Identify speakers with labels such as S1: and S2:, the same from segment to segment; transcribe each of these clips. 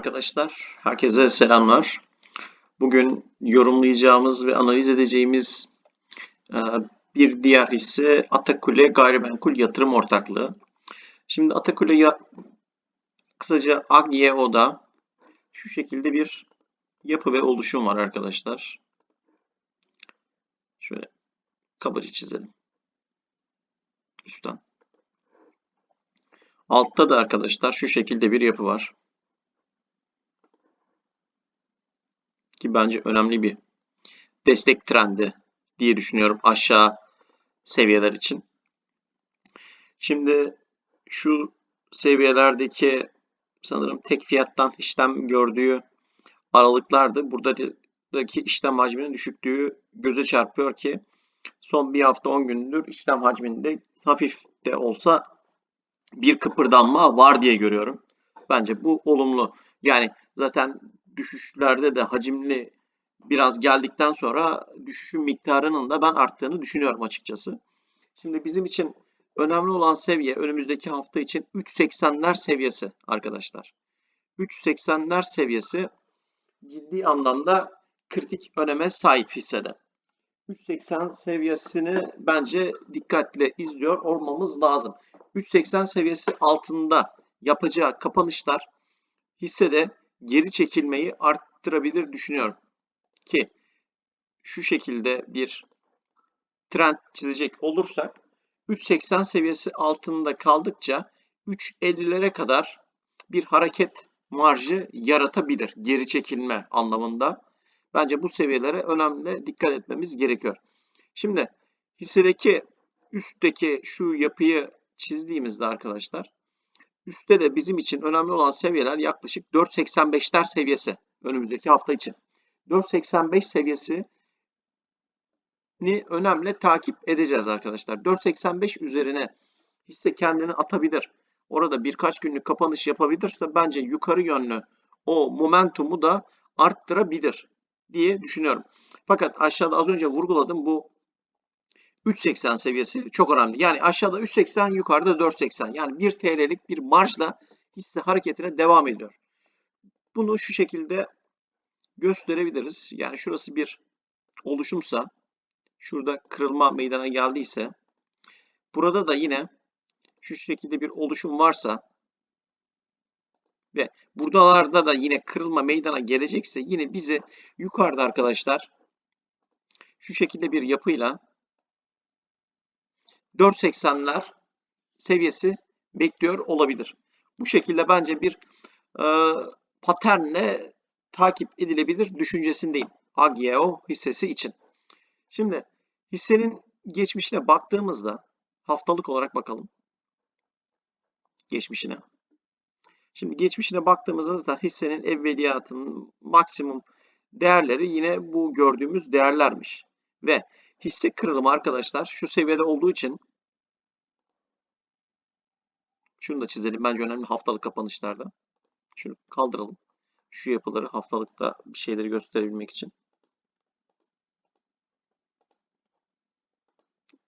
S1: arkadaşlar. Herkese selamlar. Bugün yorumlayacağımız ve analiz edeceğimiz e, bir diğer hisse Atakule Gayrimenkul Yatırım Ortaklığı. Şimdi Atakule kısaca AGYO'da şu şekilde bir yapı ve oluşum var arkadaşlar. Şöyle kabaca çizelim. Üstten. Altta da arkadaşlar şu şekilde bir yapı var. Ki bence önemli bir destek trendi diye düşünüyorum aşağı seviyeler için. Şimdi şu seviyelerdeki sanırım tek fiyattan işlem gördüğü aralıklardı. Buradaki işlem hacminin düşüklüğü göze çarpıyor ki son bir hafta 10 gündür işlem hacminde hafif de olsa bir kıpırdanma var diye görüyorum. Bence bu olumlu. Yani zaten düşüşlerde de hacimli biraz geldikten sonra düşüşün miktarının da ben arttığını düşünüyorum açıkçası. Şimdi bizim için önemli olan seviye önümüzdeki hafta için 3.80'ler seviyesi arkadaşlar. 3.80'ler seviyesi ciddi anlamda kritik öneme sahip hissede. 3.80 seviyesini bence dikkatle izliyor olmamız lazım. 3.80 seviyesi altında yapacağı kapanışlar hissede geri çekilmeyi arttırabilir düşünüyorum. Ki şu şekilde bir trend çizecek olursak 3.80 seviyesi altında kaldıkça 3.50'lere kadar bir hareket marjı yaratabilir geri çekilme anlamında. Bence bu seviyelere önemli dikkat etmemiz gerekiyor. Şimdi hissedeki üstteki şu yapıyı çizdiğimizde arkadaşlar üstte de bizim için önemli olan seviyeler yaklaşık 4.85'ler seviyesi önümüzdeki hafta için. 4.85 seviyesi ni önemli takip edeceğiz arkadaşlar. 4.85 üzerine hisse kendini atabilir. Orada birkaç günlük kapanış yapabilirse bence yukarı yönlü o momentumu da arttırabilir diye düşünüyorum. Fakat aşağıda az önce vurguladım bu 3.80 seviyesi çok önemli. Yani aşağıda 3.80 yukarıda 4.80 yani 1 TL'lik bir marjla hisse hareketine devam ediyor. Bunu şu şekilde gösterebiliriz. Yani şurası bir oluşumsa şurada kırılma meydana geldiyse burada da yine şu şekilde bir oluşum varsa ve buradalarda da yine kırılma meydana gelecekse yine bizi yukarıda arkadaşlar şu şekilde bir yapıyla 4.80'ler seviyesi bekliyor olabilir. Bu şekilde bence bir e, paternle takip edilebilir düşüncesindeyim. Agio hissesi için. Şimdi hissenin geçmişine baktığımızda haftalık olarak bakalım. Geçmişine. Şimdi geçmişine baktığımızda da hissenin evveliyatının maksimum değerleri yine bu gördüğümüz değerlermiş. Ve hisse kırılımı arkadaşlar şu seviyede olduğu için şunu da çizelim. Bence önemli haftalık kapanışlarda. Şunu kaldıralım. Şu yapıları haftalıkta bir şeyleri gösterebilmek için.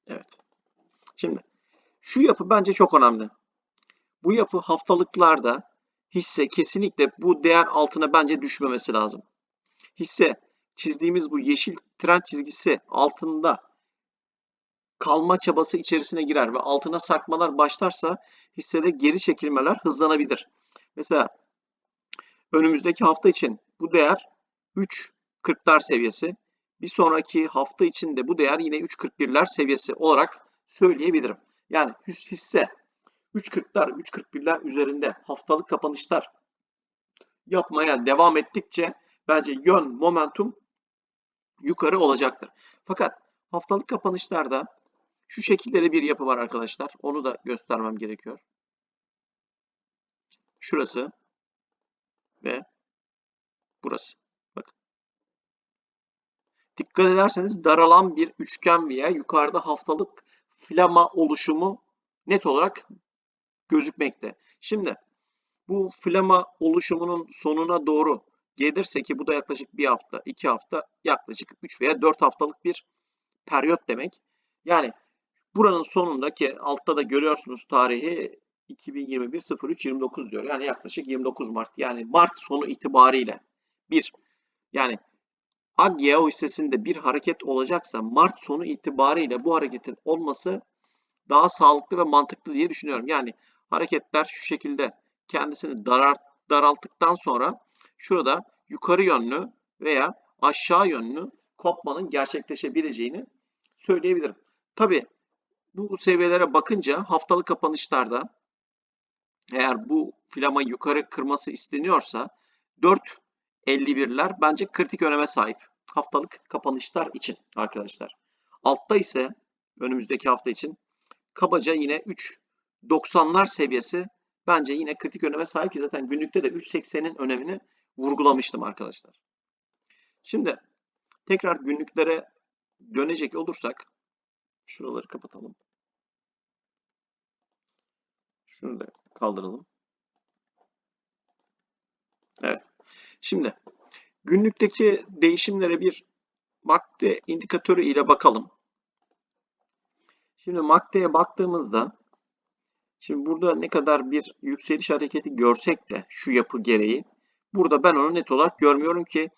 S1: Evet. Şimdi şu yapı bence çok önemli. Bu yapı haftalıklarda hisse kesinlikle bu değer altına bence düşmemesi lazım. Hisse çizdiğimiz bu yeşil trend çizgisi altında kalma çabası içerisine girer ve altına sarkmalar başlarsa hissede geri çekilmeler hızlanabilir. Mesela önümüzdeki hafta için bu değer 3.40'lar seviyesi. Bir sonraki hafta için de bu değer yine 3.41'ler seviyesi olarak söyleyebilirim. Yani hisse 3.40'lar, 3.41'ler üzerinde haftalık kapanışlar yapmaya devam ettikçe bence yön, momentum yukarı olacaktır. Fakat haftalık kapanışlarda şu şekilde bir yapı var arkadaşlar. Onu da göstermem gerekiyor. Şurası ve burası. Bakın. Dikkat ederseniz daralan bir üçgen veya yukarıda haftalık flama oluşumu net olarak gözükmekte. Şimdi bu flama oluşumunun sonuna doğru gelirse ki bu da yaklaşık bir hafta, iki hafta, yaklaşık 3 veya 4 haftalık bir periyot demek. Yani buranın sonundaki altta da görüyorsunuz tarihi 2021 03 29 diyor. Yani yaklaşık 29 Mart. Yani Mart sonu itibariyle bir yani Aggeo hissesinde bir hareket olacaksa Mart sonu itibariyle bu hareketin olması daha sağlıklı ve mantıklı diye düşünüyorum. Yani hareketler şu şekilde kendisini darar, daralttıktan sonra şurada yukarı yönlü veya aşağı yönlü kopmanın gerçekleşebileceğini söyleyebilirim. Tabi bu seviyelere bakınca haftalık kapanışlarda eğer bu flamayı yukarı kırması isteniyorsa 4.51'ler bence kritik öneme sahip. Haftalık kapanışlar için arkadaşlar. Altta ise önümüzdeki hafta için kabaca yine 3.90'lar seviyesi bence yine kritik öneme sahip ki zaten günlükte de 3.80'in önemini vurgulamıştım arkadaşlar. Şimdi tekrar günlüklere dönecek olursak şuraları kapatalım. Şunu da kaldıralım. Evet. Şimdi günlükteki değişimlere bir MACD indikatörü ile bakalım. Şimdi MACD'ye baktığımızda şimdi burada ne kadar bir yükseliş hareketi görsek de şu yapı gereği burada ben onu net olarak görmüyorum ki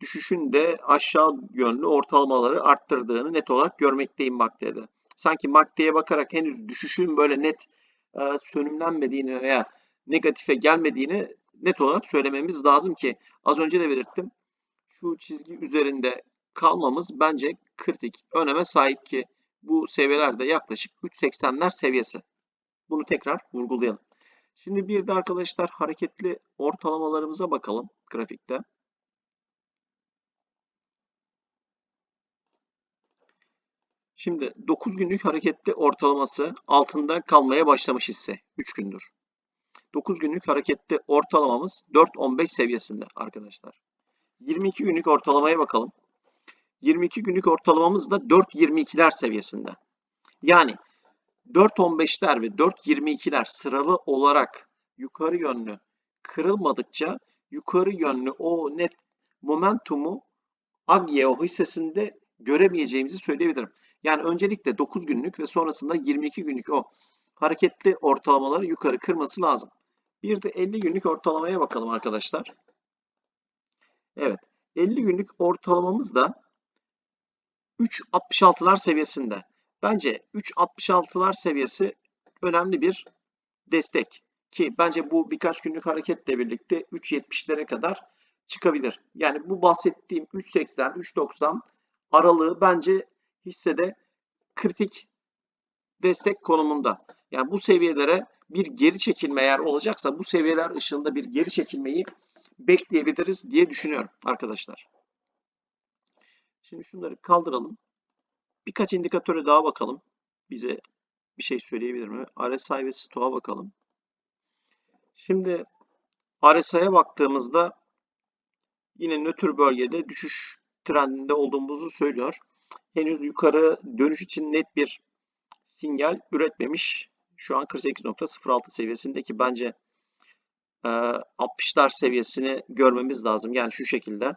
S1: düşüşün de aşağı yönlü ortalamaları arttırdığını net olarak görmekteyim MACD'de. Sanki MACD'ye bakarak henüz düşüşün böyle net e, sönümlenmediğini veya negatife gelmediğini net olarak söylememiz lazım ki az önce de belirttim. Şu çizgi üzerinde kalmamız bence kritik öneme sahip ki bu seviyelerde yaklaşık 3.80'ler seviyesi. Bunu tekrar vurgulayalım. Şimdi bir de arkadaşlar hareketli ortalamalarımıza bakalım grafikte. Şimdi 9 günlük hareketli ortalaması altında kalmaya başlamış hisse 3 gündür. 9 günlük hareketli ortalamamız 4.15 seviyesinde arkadaşlar. 22 günlük ortalamaya bakalım. 22 günlük ortalamamız da 4.22'ler seviyesinde. Yani 4.15'ler ve 4.22'ler sıralı olarak yukarı yönlü kırılmadıkça yukarı yönlü o net momentumu Aggeo hissesinde göremeyeceğimizi söyleyebilirim. Yani öncelikle 9 günlük ve sonrasında 22 günlük o hareketli ortalamaları yukarı kırması lazım. Bir de 50 günlük ortalamaya bakalım arkadaşlar. Evet. 50 günlük ortalamamız da 3.66'lar seviyesinde. Bence 3.66'lar seviyesi önemli bir destek. Ki bence bu birkaç günlük hareketle birlikte 3.70'lere kadar çıkabilir. Yani bu bahsettiğim 3.80, 3.90 aralığı bence hissede kritik destek konumunda. Yani bu seviyelere bir geri çekilme eğer olacaksa bu seviyeler ışığında bir geri çekilmeyi bekleyebiliriz diye düşünüyorum arkadaşlar. Şimdi şunları kaldıralım. Birkaç indikatöre daha bakalım. Bize bir şey söyleyebilir mi? RSI ve STOA bakalım. Şimdi RSI'ye baktığımızda yine nötr bölgede düşüş trendinde olduğumuzu söylüyor. Henüz yukarı dönüş için net bir sinyal üretmemiş. Şu an 48.06 seviyesindeki bence 60'lar seviyesini görmemiz lazım. Yani şu şekilde.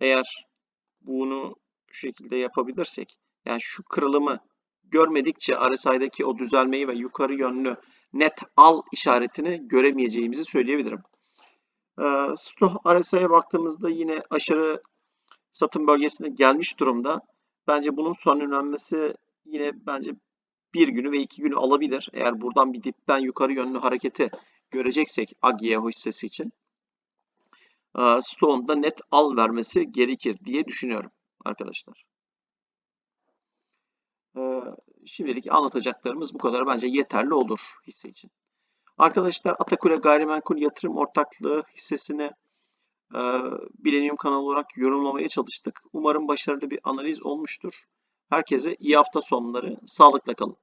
S1: Eğer bunu şu şekilde yapabilirsek yani şu kırılımı görmedikçe RSI'deki o düzelmeyi ve yukarı yönlü net al işaretini göremeyeceğimizi söyleyebilirim. Ee, Sto RSI'ye baktığımızda yine aşırı satım bölgesine gelmiş durumda. Bence bunun sonlanması yine bence bir günü ve iki günü alabilir. Eğer buradan bir dipten yukarı yönlü hareketi göreceksek Agio hissesi için. Stone'da net al vermesi gerekir diye düşünüyorum arkadaşlar. Şimdilik anlatacaklarımız bu kadar. Bence yeterli olur hisse için. Arkadaşlar Atakule Gayrimenkul Yatırım Ortaklığı hissesini e, Bilenium kanalı olarak yorumlamaya çalıştık. Umarım başarılı bir analiz olmuştur. Herkese iyi hafta sonları. Sağlıkla kalın.